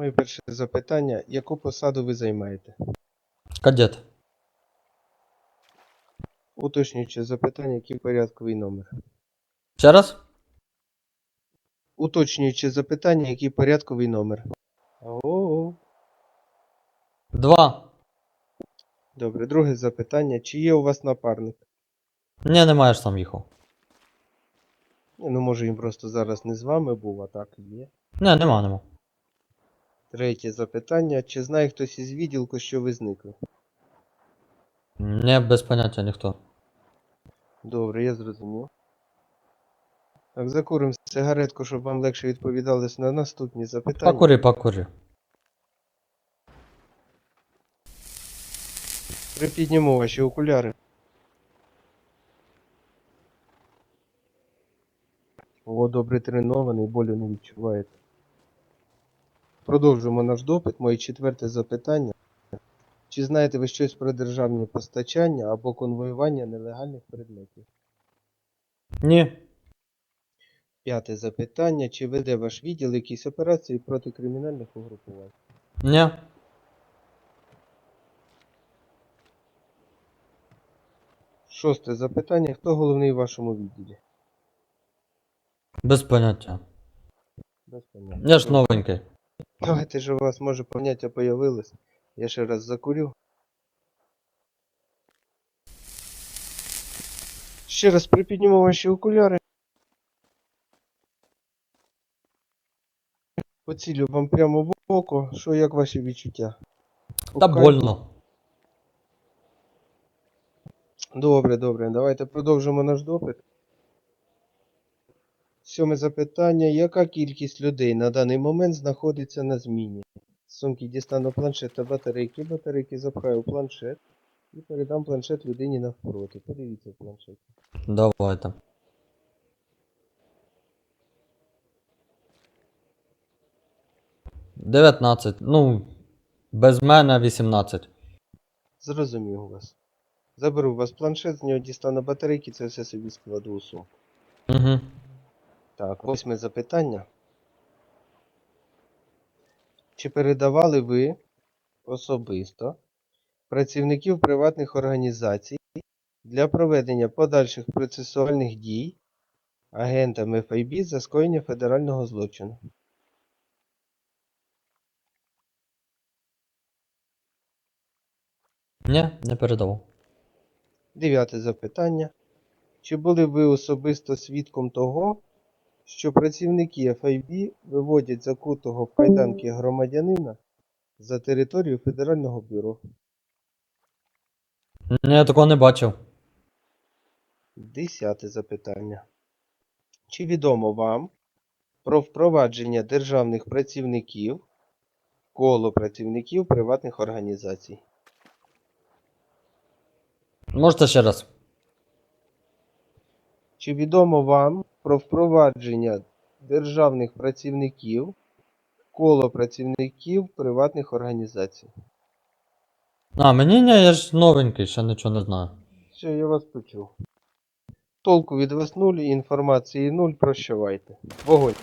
Моє перше запитання: яку посаду ви займаєте? Кадет. Уточнююче запитання, який порядковий номер. Ще раз? Уточнююче запитання, який порядковий номер. О, Два. добре. Друге запитання. Чи є у вас напарник? Ні, немає ж сам їхав. Ні, Ну, може, він просто зараз не з вами був, а так і є. Ні, нема, нема. Третє запитання. Чи знає хтось із відділку, що ви зникли? Не без поняття ніхто. Добре, я зрозумів. Так, закуримо сигаретку, щоб вам легше відповідалось на наступні запитання. Покури, покури. Припіднімо ваші окуляри. О, добре тренований, болю не відчуваєте. Продовжуємо наш допит. Моє четверте запитання. Чи знаєте ви щось про державне постачання або конвоювання нелегальних предметів? Ні. П'яте запитання. Чи веде ваш відділ якісь операції проти кримінальних угрупувань? Ні. Шосте запитання. Хто головний в вашому відділі? Без поняття. Без поняття. Я ж новенький. Давайте ж у вас може поняття появилось. Я ще раз закурю. Ще раз припіднімо ваші окуляри. Поцілю вам прямо в око. Що як ваші відчуття? Та больно. Добре, добре. Давайте продовжимо наш допит. Сьоме запитання. Яка кількість людей на даний момент знаходиться на зміні? З сумки дістану планшет та батарейки. Батарейки запхаю в планшет і передам планшет людині навпроти. Подивіться в планшеті. Давайте. Дев'ятнадцять. Ну, без мене 18. Зрозумів вас. Заберу у вас планшет, з нього дістану батарейки, це все собі складу у сумку. Угу. Так, восьме запитання. Чи передавали ви особисто працівників приватних організацій для проведення подальших процесуальних дій агентам ФАБ за скоєння федерального злочину? Ні, не передавав. Дев'яте запитання. Чи були ви особисто свідком того, що працівники ФАБ виводять закутого в кайданки громадянина за територію Федерального бюро? Ні, я такого не бачив. Десяте запитання. Чи відомо вам про впровадження державних працівників в коло працівників приватних організацій? Можете ще раз? Чи відомо вам про впровадження державних працівників в коло працівників приватних організацій? А, мені ні, я ж новенький, ще нічого не знаю. Все, я вас почув. Толку від вас нуль, інформації нуль, прощавайте. Вогонь.